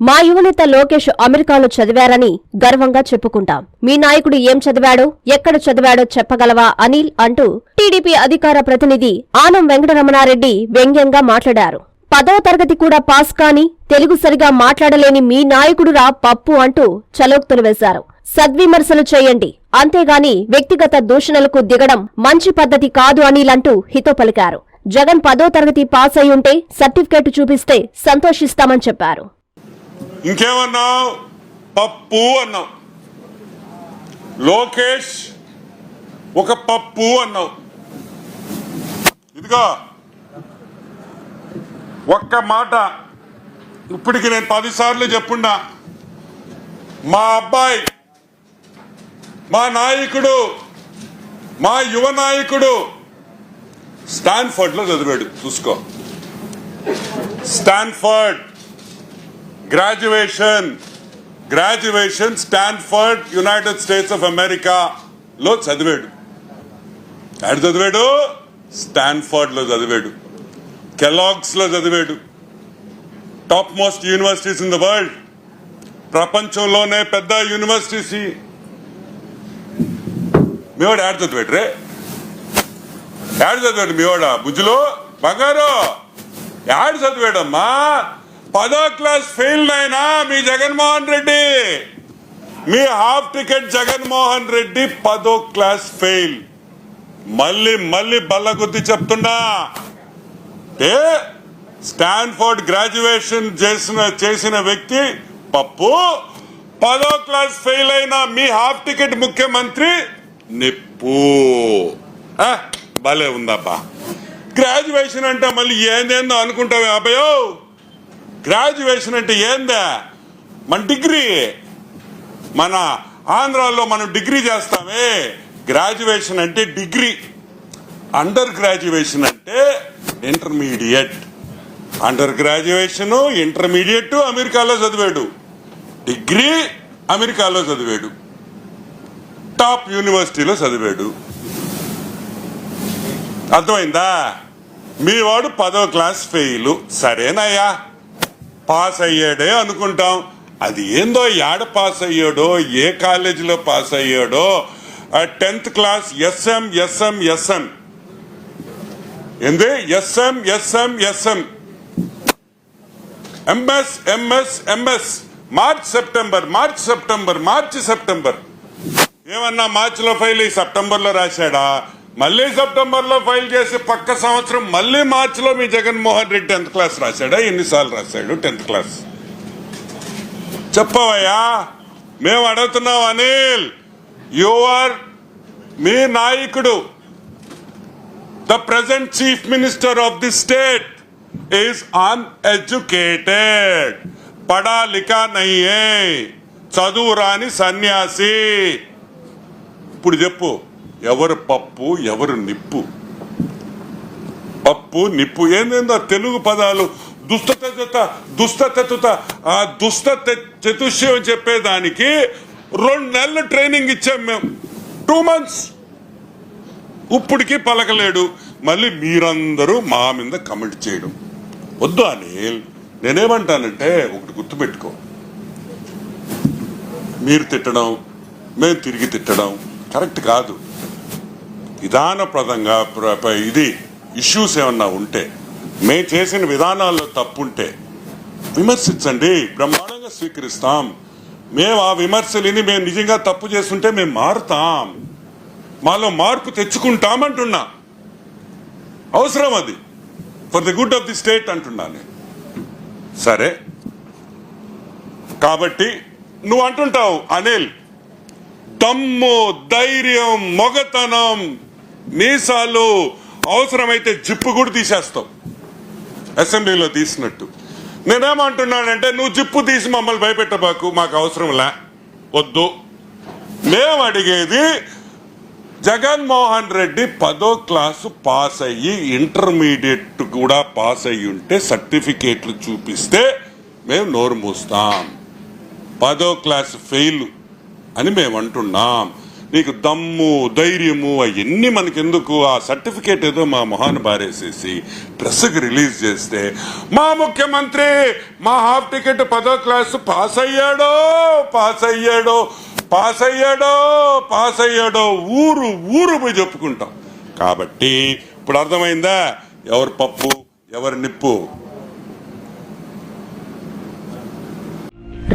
మా యువనేత లోకేష్ అమెరికాలో చదివారని గర్వంగా చెప్పుకుంటాం. మీ నాయకుడు ఏం చదివాడో ఎక్కడ చదివాడో చెప్పగలవా అనిల్ అంటూ టీడీపీ అధికార ప్రతినిధి ఆనం వెంకటరమణారెడ్డి వ్యంగ్యంగా మాట్లాడారు. పదవ తరగతి కూడా పాస్ కాని తెలుగు సరిగా మాట్లాడలేని మీ నాయకుడురా పప్పు అంటూ చలోక్తులు వేశారు. సద్విమర్శలు చేయండి. అంతేగాని వ్యక్తిగత దూషణలకు దిగడం మంచి పద్ధతి కాదు అనిలంటూ హితో పలికారు. జగన్ పదో తరగతి పాస్ అయ్యుంటే సర్టిఫికేట్ చూపిస్తే సంతోషిస్తామని చెప్పారు. ఇంకేమన్నావు? పప్పు అన్నావు. లోకేష్ ఒక పప్పు అన్నావు. ఇదిగో. ఒక్క మాట. ఇప్పటికి నేను పదిసార్లు చెప్పున్నా. మా అబ్బాయి మా నాయకుడు మా యువ నాయకుడు స్టాన్ఫర్డ్లో చదివాడు. చూసుకో. Stanford. Graduation graduation Stanford United States of America లో చదివాడు. ఎక్కడ చదివాడు? స్టాన్ఫర్డ్లో చదివాడు. కెలాగ్స్లో చదివాడు. Top most universities in the world ప్రపంచంలోనే పెద్ద యూనివర్సిటీస్ మీవాడు యాడ్ చదివాడు రే? యాడ్ చదివాడు మీవాడ? బుజ్జులో? బంగారు. యాడ్ చదివాడమ్మా? పదో క్లాస్ ఫెయిల్ అయినా మీ జగన్మోహన్ రెడ్డి. మీ హాఫ్ టికెట్ జగన్మోహన్ రెడ్డి పదో క్లాస్ ఫెయిల్. మళ్ళీ మళ్ళీ బల్ల గుద్ది చెప్తున్నా ఏ స్టాన్ఫోర్డ్ గ్రాడ్యుయేషన్ చేసిన చేసిన వ్యక్తి పప్పు. పదో క్లాస్ ఫెయిల్ అయిన మీ హాఫ్ టికెట్ ముఖ్యమంత్రి నిప్పు. భలే ఉందబ్బా. గ్రాడ్యుయేషన్ అంటే మళ్ళీ ఏందేందో అనుకుంటావే అబ్బాయో గ్రాడ్యుయేషన్ అంటే ఏందా? మన డిగ్రీ. మన ఆంధ్రాలో మనం డిగ్రీ చేస్తామే. గ్రాడ్యుయేషన్ అంటే డిగ్రీ. అండర్ గ్రాడ్యుయేషన్ అంటే ఇంటర్మీడియట్ అండర్ గ్రాడ్యుయేషన్ ఇంటర్మీడియట్ అమెరికాలో చదివాడు. డిగ్రీ అమెరికాలో చదివాడు. టాప్ యూనివర్సిటీలో చదివాడు. అర్థమైందా? మీ వాడు పదో క్లాస్ ఫెయిల్ సరేనయ్యా. పాస్ అయ్యాడే అనుకుంటాం. అది ఏందో యాడ పాస్ అయ్యాడో ఏ కాలేజీలో pass అయ్యాడో. Tenth class SM SM SM. ఏంది? SM SM SM. MS MS MS. March September March September మార్చి సెప్టెంబర్. ఏమన్నా మార్చిలో ఫైల్ ఈ సెప్టెంబర్లో రాశాడా? మళ్ళీ సెప్టెంబర్లో ఫైల్ చేసి పక్క సంవత్సరం మళ్ళీ మార్చిలో మీ జగన్మోహన్ రెడ్డి టెన్త్ క్లాస్ రాశాడా? ఎన్నిసార్లు రాశాడు టెన్త్ క్లాస్? చెప్పవయ్యా మేము అడుగుతున్నాం అనిల్ యు ఆర్ మీ నాయకుడు. The present chief minister of the state is uneducated పడా లిఖా నయ్యే. చదువు రాని సన్యాసి. ఇప్పుడు చెప్పు ఎవరు పప్పు ఎవరు నిప్పు. పప్పు నిప్పు ఏందేందో తెలుగు పదాలు. దుస్తత దుస్తత ఆ దుస్త చతుష్యం చెప్పేదానికి రెండు నెలలు ట్రైనింగ్ ఇచ్చాం మేము. టూ మంత్స్ ఇప్పటికి పలకలేడు. మళ్ళీ మీరందరూ మా మీద కమెంట్ చేయడం. వద్దు అనిల్ నేనేమంటానంటే ఒకటి గుర్తుపెట్టుకో. మీరు తిట్టడం మేము తిరిగి తిట్టడం కరెక్ట్ కాదు. విధానప్రదంగా ఇది ఇష్యూస్ ఏమన్నా ఉంటే మేము చేసిన విధానాల్లో తప్పుంటే విమర్శించండి బ్రహ్మాండంగా స్వీకరిస్తాం. మేము ఆ విమర్శలని మేము నిజంగా తప్పు చేస్తుంటే మేము మారుతాం. మాలో మార్పు తెచ్చుకుంటామంటున్నా. అవసరం అది. For the good of the state అంటున్నా నేను. సరే. కాబట్టి నువ్వు అంటుంటావు అనిల్ దమ్ము ధైర్యం మొగతనం మీసాలు అవసరమైతే జిప్పు కూడా తీసేస్తావు అసెంబ్లీలో తీసినట్టు. నేనేమంటున్నానంటే నువ్వు జిప్పు తీసి మమ్మల్ని భయపెట్టబాకు మాకు అవసరంలే వద్దు. మేము అడిగేది జగన్మోహన్ రెడ్డి పదో క్లాసు పాస్ అయ్యి ఇంటర్మీడియట్ కూడా పాస్ అయ్యి ఉంటే సర్టిఫికేట్లు చూపిస్తే మేము నోరు మూస్తాం. పదో క్లాస్ ఫెయిల్ అని మేము అంటున్నాం నీకు దమ్ము ధైర్యము అవన్నీ మనకెందుకు? ఆ సర్టిఫికేట్ ఏదో మా మొహాన్ని బారేసేసి ప్రెస్కి రిలీజ్ చేస్తే మా ముఖ్యమంత్రి మా హాఫ్ టికెట్ పదో క్లాసు పాస్ అయ్యాడో పాస్ అయ్యాడో పాస్ అయ్యాడో పాస్ అయ్యాడో ఊరు ఊరు పోయి చెప్పుకుంటాం. కాబట్టి ఇప్పుడు అర్థమైందా? ఎవరు పప్పు ఎవరి నిప్పు?